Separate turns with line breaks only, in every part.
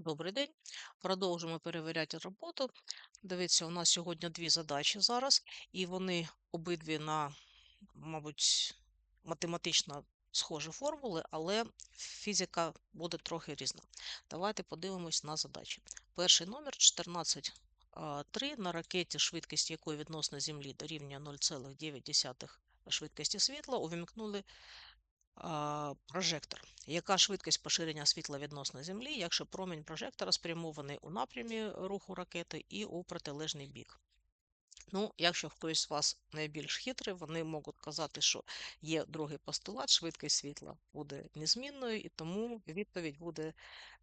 Добрий день. Продовжимо перевіряти роботу. Дивіться, у нас сьогодні дві задачі зараз, і вони обидві на, мабуть, математично схожі формули, але фізика буде трохи різна. Давайте подивимось на задачі. Перший номер 14.3 на ракеті, швидкість якої відносно Землі дорівнює 0,9 швидкості світла, увімкнули прожектор. Яка швидкість поширення світла відносно Землі, якщо промінь прожектора спрямований у напрямі руху ракети і у протилежний бік? Ну, якщо хтось з вас найбільш хитрий, вони можуть казати, що є другий постулат, швидкість світла буде незмінною, і тому відповідь буде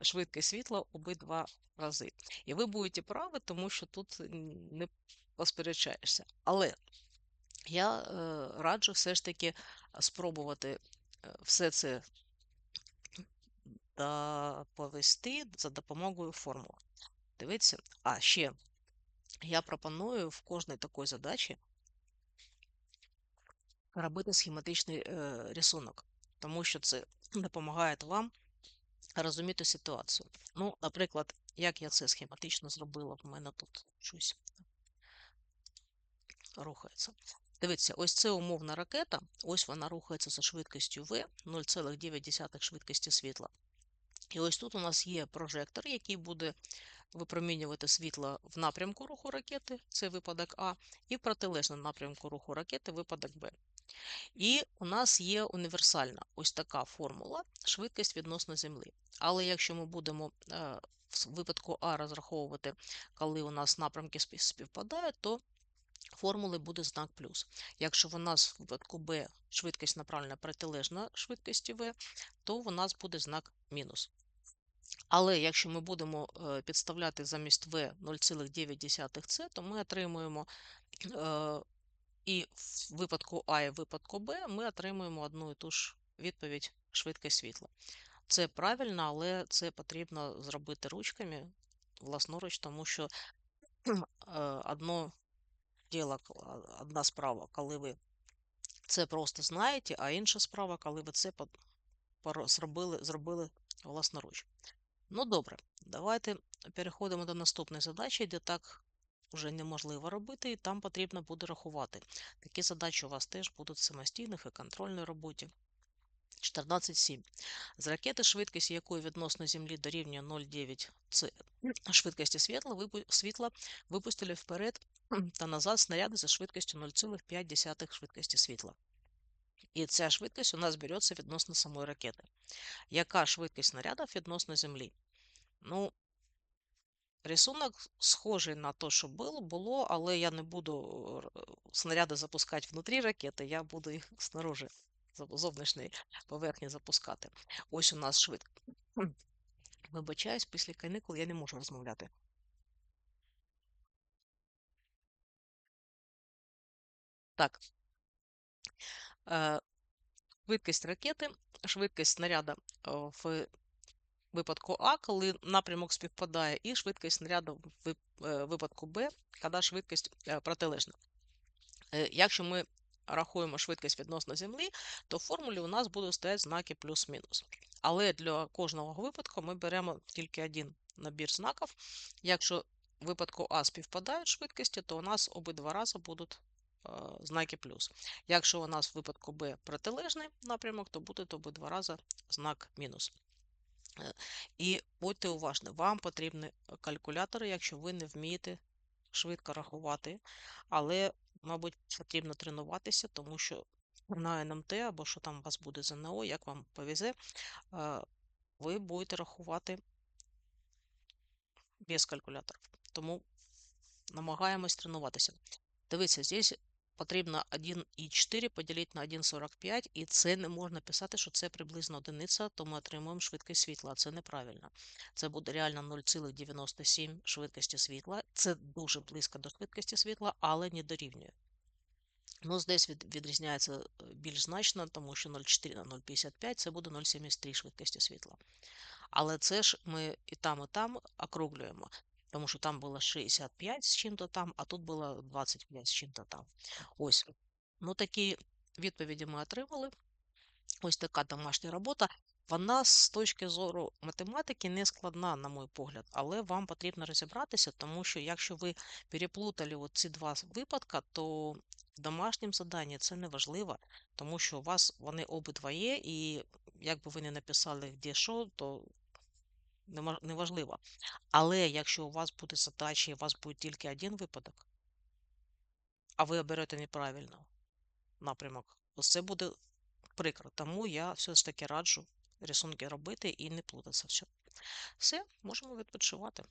швидкість світла обидва рази. І ви будете праві, тому що тут не посперечаєшся. Але я е, раджу все ж таки спробувати все це доповісти за допомогою формул. Дивіться, а ще я пропоную в кожній такій задачі робити схематичний е, рисунок, тому що це допомагає вам розуміти ситуацію. Ну, наприклад, як я це схематично зробила, в мене тут щось рухається. Дивіться, ось це умовна ракета, ось вона рухається за швидкістю V, 0,9 швидкості світла. І ось тут у нас є прожектор, який буде випромінювати світло в напрямку руху ракети, це випадок А, і в протилежному напрямку руху ракети випадок Б. І у нас є універсальна ось така формула швидкість відносно Землі. Але якщо ми будемо е, в випадку А розраховувати, коли у нас напрямки співпадають, то формули буде знак плюс. Якщо в нас в випадку Б швидкість направлена протилежна швидкості В, то у нас буде знак мінус. Але якщо ми будемо е, підставляти замість В 0,9 С, то ми отримуємо е, і в випадку А і в випадку Б ми отримуємо одну і ту ж відповідь швидкість світла. Це правильно, але це потрібно зробити ручками власноруч, тому що е, одно діло, одна справа, коли ви це просто знаєте, а інша справа, коли ви це зробили, зробили власноруч. Ну, добре, давайте переходимо до наступної задачі, де так вже неможливо робити, і там потрібно буде рахувати. Такі задачі у вас теж будуть в самостійних і контрольній роботі. 14.7. З ракети, швидкість якої відносно Землі дорівнює 0,9 швидкості світла, світла випустили вперед та назад снаряди за швидкістю 0,5 швидкості світла. І ця швидкість у нас береться відносно самої ракети. Яка швидкість снарядів відносно Землі? Ну, рисунок схожий на те, що було, було, але я не буду снаряди запускати внутрі ракети, я буду їх снаружи зовнішньої поверхні запускати. Ось у нас швидко. Вибачаюсь, після канікул я не можу розмовляти. Так. Е, швидкість ракети, швидкість снаряда в випадку А, коли напрямок співпадає, і швидкість снаряду в е, випадку Б, коли швидкість е, протилежна. Якщо ми рахуємо швидкість відносно Землі, то в формулі у нас будуть стояти знаки плюс-мінус. Але для кожного випадку ми беремо тільки один набір знаків. Якщо в випадку А співпадають швидкості, то у нас обидва рази будуть е, знаки плюс. Якщо у нас в випадку Б протилежний напрямок, то буде обидва рази знак мінус. Е, і будьте уважні, вам потрібні калькулятори, якщо ви не вмієте швидко рахувати, але мабуть, потрібно тренуватися, тому що на НМТ або що там у вас буде ЗНО, як вам повезе, ви будете рахувати без калькуляторів. Тому намагаємось тренуватися. Дивіться, здесь потрібно 1,4 поділити на 1,45, і це не можна писати, що це приблизно одиниця, то ми отримуємо швидкість світла. Це неправильно. Це буде реально 0,97 швидкості світла. Це дуже близько до швидкості світла, але не дорівнює. Ну, здесь від, відрізняється е, більш значно, тому що 0,4 на 0,55 це буде 0,73 швидкості світла. Але це ж ми і там, і там округлюємо тому що там було 65 з чим-то там, а тут було 25 з чим-то там. Ось. Ну, такі відповіді ми отримали. Ось така домашня робота. Вона з точки зору математики не складна, на мой погляд, але вам потрібно розібратися, тому що якщо ви переплутали ці два випадка, то в домашнім заданні це не важливо, тому що у вас вони обидва є, і як би ви не написали де що, то не важливо. Але якщо у вас буде задача і у вас буде тільки один випадок, а ви оберете неправильно напрямок, це буде прикро. Тому я все ж таки раджу рисунки робити і не плутатися. Все, Все, можемо відпочивати.